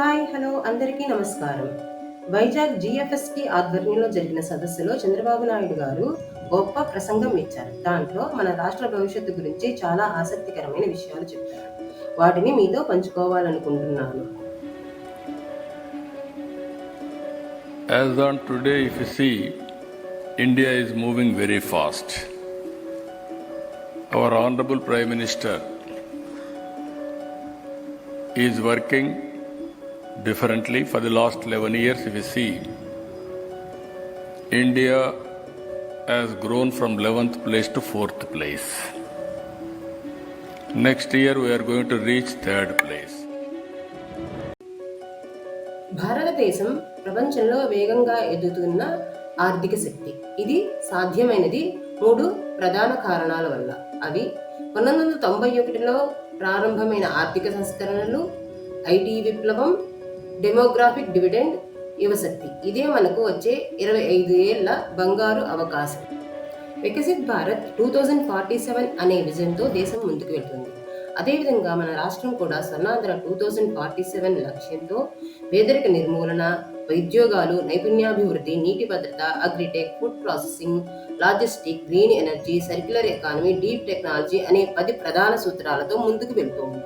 Hi hello అందరికీ నమస్కారం. వైజాగ్ జిఎఫ్ఎస్కి ఆధ్వర్యంలో జరిగిన సదస్సులో చంద్రబాబు నాయుడు గారు గొప్ప ప్రసంగం ఇచ్చారు. దాంట్లో మన రాష్ట్ర భవిష్యత్తు గురించి చాలా ఆసక్తికరమైన విషయాలు చెప్పారు. వాటిని మీతో పంచుకోవాలనుకుంటున్నాను. As on today, if you see, India is moving very fast. Our Honorable Prime Minister is working differently for the last 11 years. If you see, India has grown from 11th place to 4th place. Next year, we are going to reach 3rd place. భారతదేశం ప్రపంచంలో వేగంగా ఎదుగుతున్న ఆర్థిక శక్తి ఇది సాధ్యమైనది మూడు ప్రధాన కారణాల వల్ల అవి పంతొమ్మిది వందల తొంభై ఒకటిలో ప్రారంభమైన ఆర్థిక సంస్కరణలు ఐటీ విప్లవం డెమోగ్రాఫిక్ డివిడెండ్ యువశక్తి. ఇదే మనకు వచ్చే ఇరవై ఐదు ఏళ్ళ బంగారు అవకాశం. Viksit Bharat two thousand forty seven అనే విజన్తో దేశం ముందుకు వెళ్తుంది. అదేవిధంగా మన రాష్ట్రం కూడా Swarnandhra two thousand forty seven లక్ష్యంతో పేదరిక నిర్మూలన ఉద్యోగాలు నైపుణ్యాభివృద్ధి నీటి భద్రత agritech food processing logistic green energy circular economy deep technology అనే పది ప్రధాన సూత్రాలతో ముందుకు వెళ్తోంది.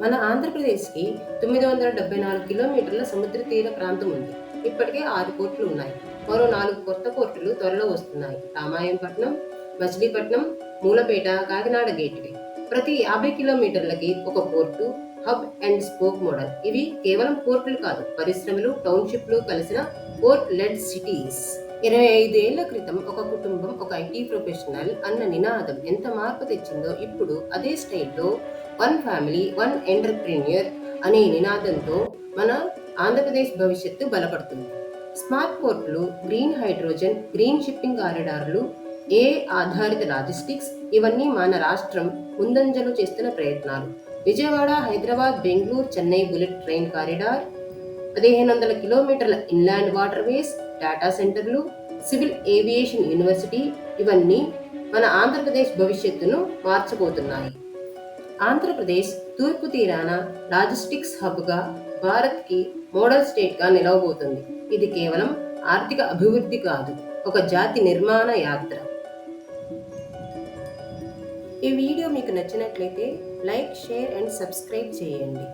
మన ఆంధ్రప్రదేశ్కి తొమ్మిది వందల డెబ్బై నాలుగు కిలోమీటర్ల సముద్ర తీర ప్రాంతం ఉంది. ఇప్పటికే ఆరు పోర్టులు ఉన్నాయి. మరో నాలుగు కొత్త పోర్టులు త్వరలో వస్తున్నాయి. రామాయంపట్నం మచిలీపట్నం మూలపేట కాకినాడ గేట్వే. ప్రతి యాభై కిలోమీటర్లకి ఒక port hub and spoke model. ఇవి కేవలం పోర్టులు కాదు పరిశ్రమలు టౌన్షిప్లు కలిసిన పోర్ట్ లెడ్ సిటీస్. ఇరవై ఐదేళ్ళ క్రితం ఒక కుటుంబం ఒక ఐటీ ప్రొఫెషనల్ అన్న నినాదం ఎంత మార్పు తెచ్చిందో ఇప్పుడు అదే స్టైల్లో వన్ ఫ్యామిలీ వన్ ఎంటర్ప్రీనియర్ అనే నినాదంతో మన ఆంధ్రప్రదేశ్ భవిష్యత్తు బలపడుతుంది. స్మార్ట్ పోర్టులు గ్రీన్ హైడ్రోజన్ గ్రీన్ షిప్పింగ్ కారిడార్లు ఏ ఆధారిత లాజిస్టిక్స్ ఇవన్నీ మన రాష్ట్రం ముందంజలు చేస్తున్న ప్రయత్నాలు. Vijayawada Hyderabad Bengaluru Chennai bullet train corridor పదిహేను వందల కిలోమీటర్ల ఇన్లాండ్ వాటర్ వేస్ డేటా సెంటర్లు సివిల్ ఏవియేషన్ యూనివర్సిటీ ఇవన్నీ మన ఆంధ్రప్రదేశ్ భవిష్యత్తును మార్చబోతున్నాయి. ఆంధ్రప్రదేశ్ తూర్పు తీరాన లాజిస్టిక్స్ హబ్గా భారత్కి మోడల్ స్టేట్గా నిలవబోతుంది. ఇది కేవలం ఆర్థిక అభివృద్ధి కాదు ఒక జాతి నిర్మాణ యాత్ర. ఈ వీడియో మీకు నచ్చినట్లయితే లైక్ షేర్ అండ్ సబ్స్క్రైబ్ చేయండి.